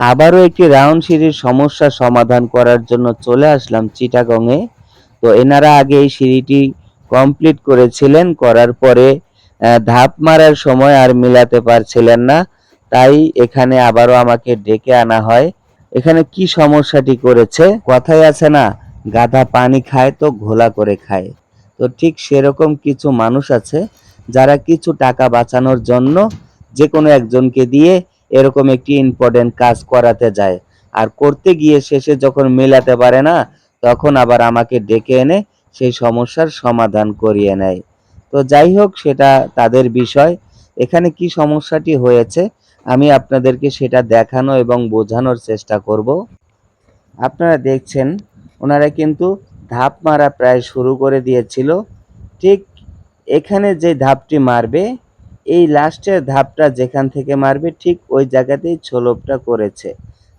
আবারও একটি রাউন্ড সিঁড়ির সমস্যা সমাধান করার জন্য চলে আসলাম চিটাগংয়ে। তো এনারা আগে এই সিঁড়িটি কমপ্লিট করেছিলেন, করার পরে ধাপ মারার সময় আর মিলাতে পারছিলেন না। তাই এখানে আবারও আমাকে ডেকে আনা হয়। এখানে কি সমস্যাটি করেছে? কথাই আছে না, গাধা পানি খায় তো ঘোলা করে খায়। তো ঠিক সেরকম কিছু মানুষ আছে যারা কিছু টাকা বাঁচানোর জন্য যে কোনো একজনকে দিয়ে এরকম একটি ইম্পর্টেন্ট কাজ করাতে যায়। আর করতে গিয়ে শেষে যখন মেলাতে পারে না, তখন আবার আমাকে ডেকে এনে সেই সমস্যার সমাধান করিয়ে নেয়। তো যাই হোক, সেটা তাদের বিষয়। এখানে কি সমস্যাটি হয়েছে, আমি আপনাদেরকে সেটা দেখানো এবং বোঝানোর চেষ্টা করব। আপনারা দেখছেন, ওনারা কিন্তু ধাপ মারা প্রায় শুরু করে দিয়েছিল। ঠিক এখানে যে ধাপটি মারবে এই লাস্টের ধাপটা যেখান থেকে মারবে, ঠিক ওই জায়গাতেই ছোলপটা করেছে।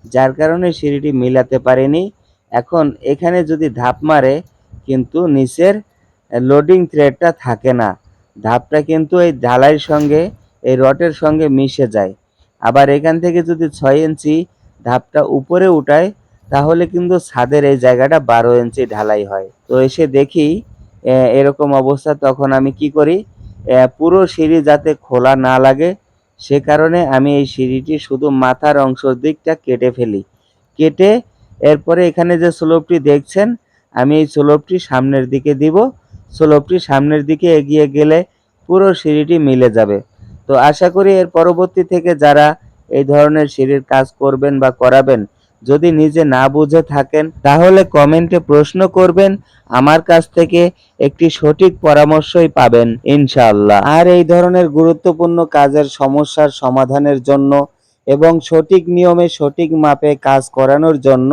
যার কারণে সিঁড়িটি মিলাতে পারেনি। এখন এখানে যদি ধাপ মারে, কিন্তু নিচের লোডিং থ্রেডটা থাকে না। ধাপটা কিন্তু এই ঢালাইয়ের সঙ্গে, এই রটের সঙ্গে মিশে যায়। আবার এখান থেকে যদি ছয় ইঞ্চি ধাপটা উপরে উঠায়, তাহলে কিন্তু ছাদের এই জায়গাটা বারো ইঞ্চি ঢালাই হয়। তো এসে দেখি এরকম অবস্থা, তখন আমি কি করি? পুরো সিঁড়ি যাতে খোলা না লাগে, সে কারণে আমি এই সিঁড়িটি শুধু মাথার অংশের দিকটা কেটে ফেলি। কেটে এরপরে এখানে যে স্লোপটি দেখছেন, আমি এই স্লোপটি সামনের দিকে দিব। স্লোপটি সামনের দিকে এগিয়ে গেলে পুরো সিঁড়িটি মিলে যাবে। তো আশা করি এর পরবর্তী থেকে যারা এই ধরনের সিঁড়ির কাজ করবেন বা করাবেন যদি নিজে না বুঝে থাকেন, তাহলে কমেন্টে প্রশ্ন করবেন, আমার কাছ থেকে একটি সঠিক পরামর্শই পাবেন, ইনশাআল্লাহ। আর এই ধরনের গুরুত্বপূর্ণ কাজের সমস্যার সমাধানের জন্য এবং সঠিক নিয়মে সঠিক মাপে কাজ করানোর জন্য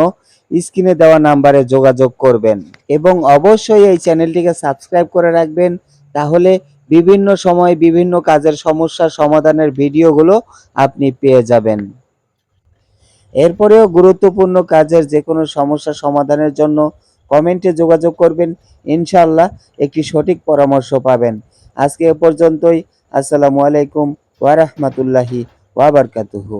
স্ক্রিনে দেওয়া নাম্বারে যোগাযোগ করবেন। এবং অবশ্যই এই চ্যানেলটিকে সাবস্ক্রাইব করে রাখবেন, তাহলে বিভিন্ন সময় বিভিন্ন কাজের সমস্যার সমাধানের ভিডিওগুলো আপনি পেয়ে যাবেন। এরপরেও গুরুত্বপূর্ণ কাজের যে কোনো সমস্যা সমাধানের জন্য কমেন্টে যোগাযোগ করবেন। ইনশাআল্লাহ একটি সঠিক পরামর্শ পাবেন। আজকে এ পর্যন্তই। আসসালামু আলাইকুম ওয়া রাহমাতুল্লাহি ওয়া বারাকাতুহু।